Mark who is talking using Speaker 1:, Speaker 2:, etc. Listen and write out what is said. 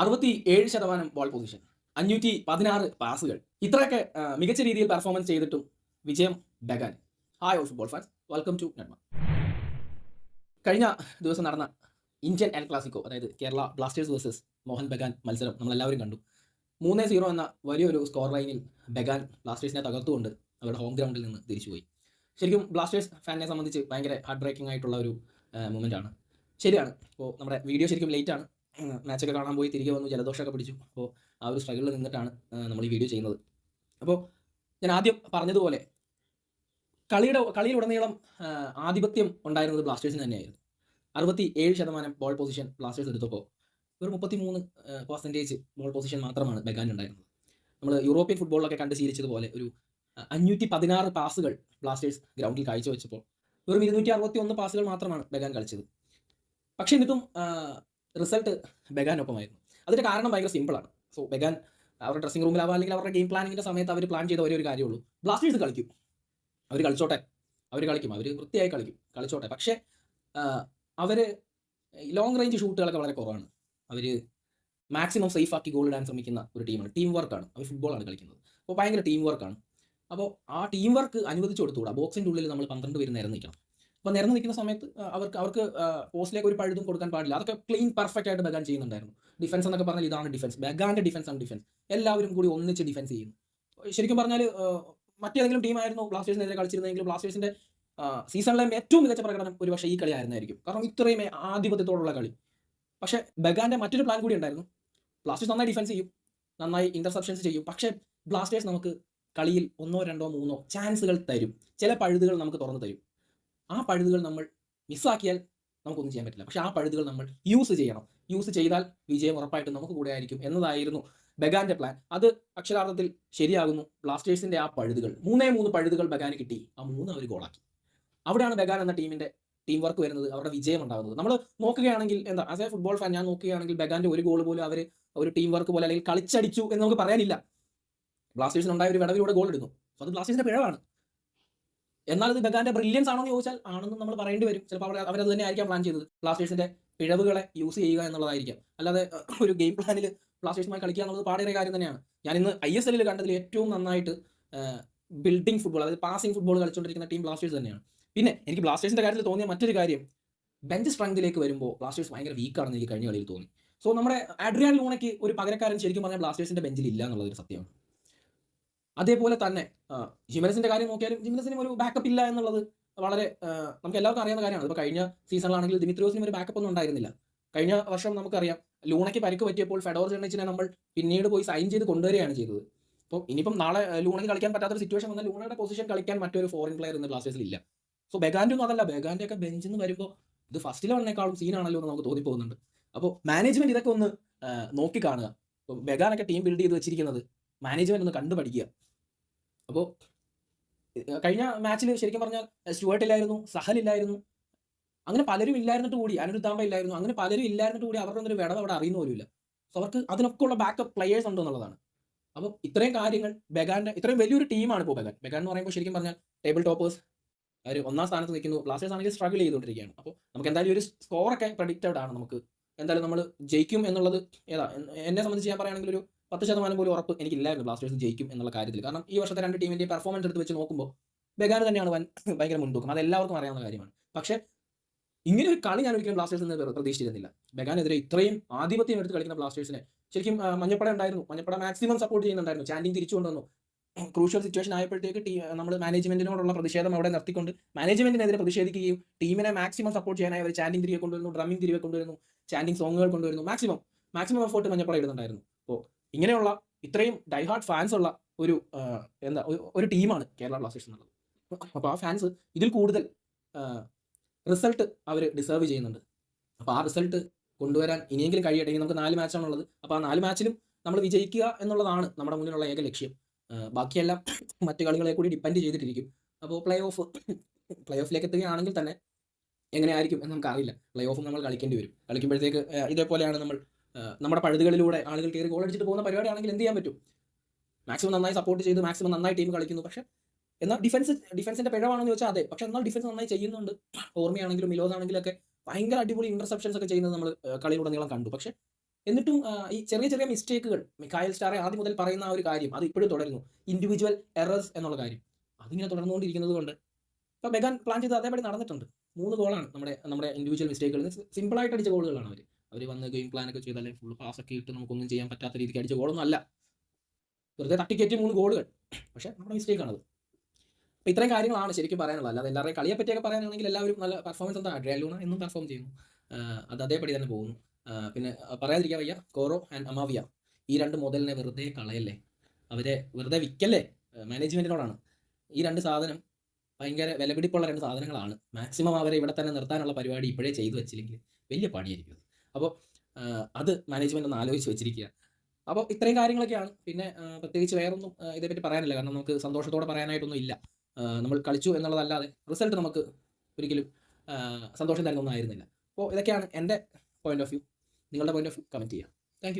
Speaker 1: അറുപത്തി ഏഴ് ശതമാനം ബോൾ പൊസിഷൻ അഞ്ഞൂറ്റി പതിനാറ് പാസുകൾ ഇത്രയൊക്കെ മികച്ച രീതിയിൽ പെർഫോമൻസ് ചെയ്തിട്ടും വിജയം ഡഗാൻ hi all football fans welcome to നെഡ്മ കഴിഞ്ഞ ദിവസം നടന്ന ഇന്ത്യൻ എൽ ക്ലാസിക്കോ അതായത് കേരള ബ്ലാസ്റ്റേഴ്സ് വേഴ്സസ് മോഹൻ ബഗാൻ മത്സരം നമ്മളെല്ലാവരും കണ്ടു. മൂന്ന് സീറോ എന്ന വലിയൊരു സ്കോർ ലൈനിൽ ബഗാൻ ബ്ലാസ്റ്റേഴ്സിനെ തകർത്തുകൊണ്ട് അവരുടെ ഹോം ഗ്രൗണ്ടിൽ നിന്ന് തിരിച്ചുപോയി. ശരിക്കും ബ്ലാസ്റ്റേഴ്സ് ഫാനിനെ സംബന്ധിച്ച് ഭയങ്കര ഹാർട്ട് ബ്രേക്കിംഗ് ആയിട്ടുള്ള ഒരു മൂമെന്റ് ആണ്. ശരിയാണ്. ഇപ്പോൾ നമ്മുടെ വീഡിയോ ശരിക്കും ലേറ്റ് ആണ്. മാച്ചൊക്കെ കാണാൻ പോയി തിരികെ വന്നു ജലദോഷമൊക്കെ പിടിച്ചു. അപ്പോൾ ആ ഒരു സ്ട്രഗിളിൽ നിന്നിട്ടാണ് നമ്മൾ ഈ വീഡിയോ ചെയ്യുന്നത്. അപ്പോൾ ഞാൻ ആദ്യം പറഞ്ഞതുപോലെ കളിയുടെ കളിയിലുടനീളം ആധിപത്യം ഉണ്ടായിരുന്നത് ബ്ലാസ്റ്റേഴ്സിന് തന്നെയായിരുന്നു. അറുപത്തി ഏഴ് ശതമാനം ബോൾ പൊസിഷൻ ബ്ലാസ്റ്റേഴ്സ് എടുത്തപ്പോൾ ഒരു മുപ്പത്തി മൂന്ന് പെർസെന്റേജ് ബോൾ പൊസിഷൻ മാത്രമാണ് ബഗാൻ ഉണ്ടായിരുന്നത്. നമ്മൾ യൂറോപ്യൻ ഫുട്ബോളിലൊക്കെ കണ്ട് ശീലിച്ചതുപോലെ ഒരു അഞ്ഞൂറ്റി പതിനാറ് പാസുകൾ ബ്ലാസ്റ്റേഴ്സ് ഗ്രൗണ്ടിൽ കാഴ്ചവെച്ചപ്പോൾ വെറും ഇരുന്നൂറ്റി അറുപത്തി ഒന്ന് പാസുകൾ മാത്രമാണ് ബഗാൻ കളിച്ചത്. പക്ഷേ എന്നിട്ടും റിസൾട്ട് ബെഗാനൊപ്പമായിരുന്നു. അതിന്റെ കാരണം ഭയങ്കര സിമ്പിളാണ് സോ ബെഗാൻ അവരുടെ ഡ്രസ്സിംഗ് റൂമിലാവാ അല്ലെങ്കിൽ അവരുടെ ഗെയിം പ്ലാനിങ്ങിന്റെ സമയത്ത് അവർ പ്ലാൻ ചെയ്ത ഒരേ ഒരു കാര്യമുള്ളൂ ബ്ലാസ്റ്റേഴ്സ് കളിക്കും. അവർ കളിച്ചോട്ടെ. അവർ കളിക്കും. അവർ വൃത്തിയായി കളിക്കും. കളിച്ചോട്ടെ. പക്ഷേ അവർ ലോങ് റേഞ്ച് ഷൂട്ടുകളൊക്കെ വളരെ കുറവാണ്. അവർ മാക്സിമം സേഫ് ആക്കി ഗോൾ ഇടാൻ ശ്രമിക്കുന്ന ഒരു ടീമാണ് ടീം വർക്കാണ് അവർ ഫുട്ബോളാണ് കളിക്കുന്നത്. അപ്പോൾ ഭയങ്കര ടീം വർക്കാണ് അപ്പോൾ ആ ടീം വർക്ക് അനുവദിച്ചു കൊടുത്തുകൂടാ? ബോക്സിന്റെ ഉള്ളിൽ നമ്മൾ പന്ത്രണ്ട് പേര് നിരന്ന് നിൽക്കണം. അപ്പോൾ നിരന്ന് നിൽക്കുന്ന സമയത്ത് അവർക്ക് അവർക്ക് പോസ്റ്റിലേക്ക് ഒരു പഴുതും കൊടുക്കാൻ പാടില്ല. അതൊക്കെ ക്ലീൻ പെർഫെക്റ്റ് ആയിട്ട് ബഗാൻ ചെയ്യുന്നുണ്ടായിരുന്നു. ഡിഫൻസ് എന്നൊക്കെ പറഞ്ഞാൽ ഇതാണ് ഡിഫൻസ് ബഗാന്റെ ഡിഫൻസ് ആണ് ഡിഫൻസ് എല്ലാവരും കൂടി ഒന്നിച്ച് ഡിഫൻസ് ചെയ്യുന്നു ശരിക്കും പറഞ്ഞാൽ മറ്റേതെങ്കിലും ടീമായിരുന്നു ബ്ലാസ്റ്റേഴ്സിനെതിരെ കളിച്ചിരുന്നെങ്കിൽ ബ്ലാസ്റ്റേഴ്സിന്റെ സീസണിലെ ഏറ്റവും മികച്ച പ്രകടനം ഒരുപക്ഷെ ഈ കളി ആയിരുന്നായിരിക്കും. കാരണം ഇത്രയും ആധിപത്യത്തോടുള്ള കളി. പക്ഷെ ബഗാന്റെ മറ്റൊരു പ്ലാൻ കൂടി ഉണ്ടായിരുന്നു. ബ്ലാസ്റ്റേഴ്സ് നന്നായി ഡിഫൻസ് ചെയ്യും. നന്നായി ഇന്റർസെപ്ഷൻസ് ചെയ്യും. പക്ഷേ ബ്ലാസ്റ്റേഴ്സ് നമുക്ക് കളിയിൽ ഒന്നോ രണ്ടോ മൂന്നോ ചാൻസുകൾ തരും. ചില പഴുതുകൾ നമുക്ക് തുറന്നു തരും. ആ പഴുതുകൾ നമ്മൾ മിസ്സാക്കിയാൽ നമുക്കൊന്നും ചെയ്യാൻ പറ്റില്ല. പക്ഷേ ആ പഴുതുകൾ നമ്മൾ യൂസ് ചെയ്യണം. യൂസ് ചെയ്താൽ വിജയം ഉറപ്പായിട്ടും നമുക്ക് കൂടെ ആയിരിക്കും എന്നതായിരുന്നു ബഗാന്റെ പ്ലാൻ അത് അക്ഷരാർത്ഥത്തിൽ ശരിയാകുന്നു. ബ്ലാസ്റ്റേഴ്സിന്റെ ആ പഴുതുകൾ മൂന്നേ മൂന്ന് പഴുതുകൾ ബഗാന് കിട്ടി. ആ മൂന്ന് അവർ ഗോളാക്കി അവിടെയാണ് ബഗാൻ എന്ന ടീമിന്റെ ടീം വർക്ക് വരുന്നത്. അവരുടെ വിജയം ഉണ്ടാകുന്നത്. നമ്മൾ നോക്കുകയാണെങ്കിൽ എന്താ ആസ് എ ഫുട്ബോൾ ഫാൻ ഞാൻ നോക്കുകയാണെങ്കിൽ ബഗാന്റെ ഒരു ഗോൾ പോലും അവർ ഒരു ടീം വർക്ക് പോലെ അല്ലെങ്കിൽ കളിച്ചടിച്ചു എന്ന് നമുക്ക് പറയാനില്ല. ബ്ലാസ്റ്റേഴ്സിന് ഉണ്ടായ ഒരു വിടവിലൂടെ ഗോൾ ഇടുന്നു. അത് ബ്ലാസ്റ്റേഴ്സിന്റെ പിഴവാണ്. എന്നാൽ ഇത് ബഗാന്റെ ബ്രില്യൻസ് ആണോ എന്ന് ചോദിച്ചാൽ ആണെന്ന് നമ്മൾ പറയേണ്ടി വരും. ചിലപ്പോൾ അവർ അവരത് തന്നെ ആയിരിക്കാം പ്ലാൻ ചെയ്തത് ബ്ലാസ്റ്റേഴ്സിന്റെ പിഴവുകളെ യൂസ് ചെയ്യുക എന്നുള്ളതായിരിക്കാം. അല്ലാതെ ഒരു ഗെയിം പ്ലാനിൽ ബ്ലാസ്റ്റേഴ്സുമായി കളിക്കുക എന്നുള്ളത് പാടേറെ കാര്യം തന്നെയാണ്. ഞാൻ ഇന്ന് ഐ എസ് എല്ലിൽ കണ്ടതിൽ ഏറ്റവും നന്നായിട്ട് ബിൽഡിംഗ് ഫുട്ബോൾ അതായത് പാസിംഗ് ഫുട്ബോൾ കളിച്ചുകൊണ്ടിരിക്കുന്ന ടീം ബ്ലാസ്റ്റേഴ്സ് തന്നെയാണ്. പിന്നെ എനിക്ക് ബ്ലാസ്റ്റേഴ്സിന്റെ കാര്യത്തിൽ തോന്നിയ മറ്റൊരു കാര്യം ബെഞ്ച് സ്ട്രെങ്തിലേക്ക് വരുമ്പോൾ ബ്ലാസ്റ്റേഴ്സ് ഭയങ്കര വീക്കാണെന്ന് എനിക്ക് കഴിഞ്ഞ കളിയിൽ തോന്നി. സോ നമ്മുടെ അഡ്രിയാൻ ലൂണയ്ക്ക് ഒരു പകരക്കാരൻ ശരിക്കും പറഞ്ഞാൽ ബ്ലാസ്റ്റേഴ്സിന്റെ ബെഞ്ചിൽ ഇല്ല എന്നുള്ളത് ഒരു സത്യമാണ്. അതേപോലെ തന്നെ ജിമനസിന്റെ കാര്യം നോക്കിയാലും ജിമനസിന് ഒരു ബാക്കപ്പ് ഇല്ല എന്നുള്ളത് വളരെ നമുക്ക് എല്ലാവർക്കും അറിയാവുന്ന കാര്യമാണ്. ഇപ്പോൾ കഴിഞ്ഞ സീസണിലാണെങ്കിൽ ദിമിത്രോസിനും ഒരു ബാക്കപ്പ് ഒന്നും ഉണ്ടായിരുന്നില്ല. കഴിഞ്ഞ വർഷം നമുക്കറിയാം ലൂണയ്ക്ക് പരിക്ക് പറ്റിയപ്പോൾ ഫെഡോർ ജെർണിച്ചിനെ നമ്മൾ പിന്നീട് പോയി സൈൻ ചെയ്ത് കൊണ്ടുവരികയാണ് ചെയ്തത്. അപ്പോൾ ഇനിയിപ്പം നാളെ ലൂണയ്ക്ക് കളിക്കാൻ പറ്റാത്തൊരു സിറ്റുവേഷൻ വന്നാൽ ലൂണയുടെ പൊസിഷൻ കളിക്കാൻ മറ്റൊരു ഫോറിൻ പ്ലെയർ ഇന്ന് ബ്ലാസ്റ്റേഴ്സിൽ ഇല്ല. സോ ബെഗാന്റെ ഒന്നും അതല്ല. ബെഗാന്റെ ഒക്കെ ബെഞ്ചിൽ നിന്ന് വരുമ്പോൾ ഇത് ഫസ്റ്റിൽ വന്നേക്കാളും സീനാണല്ലോ എന്ന് നമുക്ക് തോന്നിപ്പോകുന്നുണ്ട്. അപ്പോൾ മാനേജ്മെന്റ് ഇതൊക്കെ ഒന്ന് നോക്കി കാണുക. ബെഗാനൊക്കെ ടീം ബിൽഡ് ചെയ്ത് വെച്ചിരിക്കുന്നത് മാനേജ്മെന്റ് ഒന്ന് കണ്ടു പഠിക്കുക അപ്പോൾ കഴിഞ്ഞ മാച്ചിൽ ശരിക്കും പറഞ്ഞാൽ സ്റ്റുവേർട്ട് ഇല്ലായിരുന്നു സഹൽ ഇല്ലായിരുന്നു അങ്ങനെ പലരും ഇല്ലായിരുന്നിട്ട് കൂടി അനുരുദ്ധാമ്പ ഇല്ലായിരുന്നു അങ്ങനെ പലരും ഇല്ലായിരുന്നിട്ട് കൂടി അവരുടെ ഒന്നൊരു വിടവ് അവിടെ അറിയുന്ന പോലുമില്ല. സോ അവർക്ക് അതിനൊക്കെ ഉള്ള ബാക്കപ്പ് പ്ലെയേഴ്സ് ഉണ്ട് എന്നുള്ളതാണ്. അപ്പോൾ ഇത്രയും കാര്യങ്ങൾ ബെഗാന്റെ ഇത്രയും വലിയൊരു ടീമാണ് ഇപ്പോൾ ബെഗാൻ. ബെഗാൻ എന്ന് പറയുമ്പോൾ ശരിക്കും പറഞ്ഞാൽ ടേബിൾ ടോപ്പേഴ്സ് അവർ ഒന്നാം സ്ഥാനത്ത് നിൽക്കുന്നു ബ്ലാസ്റ്റേഴ്സ് ആണെങ്കിൽ സ്ട്രഗിൾ ചെയ്തുകൊണ്ടിരിക്കുകയാണ്. അപ്പോൾ നമുക്ക് എന്തായാലും ഒരു സ്കോറൊക്കെ പ്രഡിക്റ്റഡ് ആണ് നമുക്ക്. എന്തായാലും നമ്മൾ ജയിക്കും എന്നുള്ളത് ഏതാ എന്നെ സംബന്ധിച്ച് ഞാൻ പറയുകയാണെങ്കിൽ ഒരു പത്ത് ശതമാനം പോലും ഉറപ്പ് എനിക്കില്ലായിരുന്നു ബ്ലാസ്റ്റേഴ്സ് ജയിക്കും എന്നുള്ള കാര്യത്തിൽ. കാരണം ഈ വർഷത്തെ രണ്ട് ടീമിന്റെ പെർഫോമൻസ് എടുത്ത് വെച്ച് നോക്കുമ്പോൾ ബെഗാൻ തന്നെയാണ് ഭയങ്കര മുൻതൂക്കം. അത് എല്ലാവർക്കും അറിയാവുന്ന കാര്യമാണ്. പക്ഷേ ഇങ്ങനെ ഒരു കളി ഞാൻ ഒരിക്കലും ബ്ലാസ്റ്റേഴ്സ് നിന്ന് പ്രതീക്ഷിച്ചിരുന്നില്ല. ബെഗാനെതിരെ ഇത്രയും ആധിപത്യം എടുത്ത് കളിക്കുന്ന ബ്ലാസ്റ്റേഴ്സിനെ ശരിക്കും മഞ്ഞപ്പട ഉണ്ടായിരുന്നു. മഞ്ഞപ്പട മാക്സിമം സപ്പോർട്ട് ചെയ്യുന്നുണ്ടായിരുന്നു. ചാൻഡിങ് തിരിച്ചു കൊണ്ടുവന്നു. ക്രൂഷ്യൽ സിറ്റുവേഷൻ ആയപ്പോഴത്തേക്ക് ടീ നമ്മൾ മാനേജ്മെന്റിനോടുള്ള പ്രതിഷേധം അവിടെ നിർത്തിക്കൊണ്ട് മാനേജ്മെന്റിനെതിരെ പ്രതിഷേധിക്കുകയും ടീമിനെ മാക്സിമം സപ്പോർട്ട് ചെയ്യാനായി അവർ ചാൻഡിങ് തിരികെ കൊണ്ടുവരുന്നു ഡ്രമ്മിങ് തിരികെ കൊണ്ടുവരുന്നു ചാൻഡിങ് സോങ്ങുകൾ കൊണ്ടുവരുന്നു. മാക്സിമം മാക്സിമം എഫോർട്ട് മഞ്ഞപ്പട ഇടുന്നുണ്ടായിരുന്നു. അപ്പോൾ ഇങ്ങനെയുള്ള ഇത്രയും ഡൈഹാർഡ് ഫാൻസ് ഉള്ള ഒരു എന്താ ഒരു- ടീമാണ് കേരള ബ്ലാസ്റ്റേഴ്സ് എന്നുള്ളത്. അപ്പോൾ ആ ഫാൻസ് ഇതിൽ കൂടുതൽ റിസൾട്ട് അവർ ഡിസേർവ് ചെയ്യുന്നുണ്ട്. അപ്പോൾ ആ റിസൾട്ട് കൊണ്ടുവരാൻ ഇനിയെങ്കിലും കഴിയട്ടെ. ഇനി നമുക്ക് നാല് മാച്ചാണുള്ളത് അപ്പോൾ ആ നാല് മാച്ചിലും നമ്മൾ വിജയിക്കുക എന്നുള്ളതാണ് നമ്മുടെ മുന്നിലുള്ള ഏക ലക്ഷ്യം. ബാക്കിയെല്ലാം മറ്റു കളികളെ കൂടി ഡിപ്പെൻഡ് ചെയ്തിട്ടിരിക്കും. അപ്പോൾ പ്ലേ ഓഫ് പ്ലേ ഓഫിലേക്ക് എത്തുകയാണെങ്കിൽ തന്നെ എങ്ങനെയായിരിക്കും എന്ന് നമുക്കറിയില്ല. പ്ലേ ഓഫും നമ്മൾ കളിക്കേണ്ടി വരും. കളിക്കുമ്പോഴത്തേക്ക് ഇതേപോലെയാണ് നമ്മൾ നമ്മുടെ പഴുതുകളിലൂടെ ആളുകൾ കയറി ഗോൾ അടിച്ചിട്ട് പോകുന്ന പരിപാടിയാണെങ്കിൽ എന്ത് ചെയ്യാൻ പറ്റും? മാക്സിമം നന്നായി സപ്പോർട്ട് ചെയ്ത് മാക്സിമം നന്നായി ടീം കളിക്കുന്നു. പക്ഷേ എന്നാൽ ഡിഫൻസ് ഡിഫൻസിന്റെ പിഴവാണെന്ന് ചോദിച്ചാൽ അതെ. പക്ഷെ എന്നാൽ ഡിഫൻസ് നന്നായി ചെയ്യുന്നുണ്ട്. ഓർമ്മയാണെങ്കിലും മിലോസ് ആണെങ്കിലും ഒക്കെ ഭയങ്കര അടിപൊളി ഇന്റർസെപ്ഷൻസ് ഒക്കെ ചെയ്യുന്നത് നമ്മൾ കളിയിലുടനീളം കണ്ടു. പക്ഷേ എന്നിട്ടും ഈ ചെറിയ ചെറിയ മിസ്റ്റേക്കുകൾ മിക്കായൽ സ്റ്റാറെ ആദ്യം മുതൽ പറയുന്ന ആ ഒരു കാര്യം അത് ഇപ്പോഴും തുടരുന്നു. ഇൻഡിവിജ്വൽ എറേഴ്സ് എന്നുള്ള കാര്യം. അതിങ്ങനെ തുടർന്നുകൊണ്ടിരിക്കുന്നത് കൊണ്ട്. ഇപ്പോൾ ബെഗാൻ പ്ലാൻ ചെയ്ത് അതേപടി നടന്നിട്ടുണ്ട്. മൂന്ന് ഗോളാണ് നമ്മുടെ നമ്മുടെ ഇൻഡിവിജ്വൽ മിസ്റ്റേക്കുകൾ സിമ്പിളായിട്ട് അടിച്ച ഗോളുകളാണ് അവർ അവർ വന്ന് ഗെയിം പ്ലാൻ ഒക്കെ ചെയ്ത് അല്ലെങ്കിൽ ഫുൾ പാസ് ഒക്കെ ഇട്ട് നമുക്കൊന്നും ചെയ്യാൻ പറ്റാത്ത രീതിക്ക് അടിച്ച ഗോളൊന്നും അല്ല. വെറുതെ തട്ടിക്കയറ്റി മൂന്ന് ഗോളുകൾ പക്ഷേ നമ്മുടെ മിസ്റ്റേക്ക് ആണത്. അപ്പോൾ ഇത്രയും കാര്യങ്ങളാണ് ശരിക്കും പറയാനുള്ളത്. അല്ലാതെ എല്ലാവരെയും കളിയെ പറ്റിയൊക്കെ പറയാനാണെങ്കിൽ എല്ലാവരും നല്ല പെർഫോമൻസ് എന്താ അഡ്രിയാലൂണ എന്നും പെർഫോം ചെയ്യുന്നു. അത് അതേപടി തന്നെ പോകുന്നു. പിന്നെ പറയാതിരിക്കാൻ വയ്യ. കോറോ ആൻഡ് അമാവിയ ഈ രണ്ട് മോഡലിനെ വെറുതെ കളയല്ലേ? അവരെ വെറുതെ വിൽക്കല്ലേ മാനേജ്മെന്റിനോടാണ് ഈ രണ്ട് സാധനം ഭയങ്കര വിലപിടിപ്പുള്ള രണ്ട് സാധനങ്ങളാണ്. മാക്സിമം അവരെ ഇവിടെ തന്നെ നിർത്താനുള്ള പരിപാടി ഇപ്പോഴേ ചെയ്തു വെച്ചില്ലെങ്കിൽ വലിയ പണിയായിരിക്കും. അപ്പോൾ അത് മാനേജ്മെന്റ് ഒന്ന് ആലോചിച്ച് വെച്ചിരിക്കുക അപ്പോൾ ഇത്രയും കാര്യങ്ങളൊക്കെയാണ്. പിന്നെ പ്രത്യേകിച്ച് വേറൊന്നും ഇതേപ്പറ്റി പറയാനില്ല. കാരണം നമുക്ക് സന്തോഷത്തോടെ പറയാനായിട്ടൊന്നും ഇല്ല. നമ്മൾ കളിച്ചു എന്നുള്ളതല്ലാതെ റിസൾട്ട് നമുക്ക് ഒരിക്കലും സന്തോഷം തരുന്നൊന്നും ആയിരുന്നില്ല അപ്പോൾ ഇതൊക്കെയാണ് എന്റെ പോയിന്റ് ഓഫ് വ്യൂ നിങ്ങളുടെ പോയിന്റ് ഓഫ് വ്യൂ കമന്റ് ചെയ്യുക താങ്ക്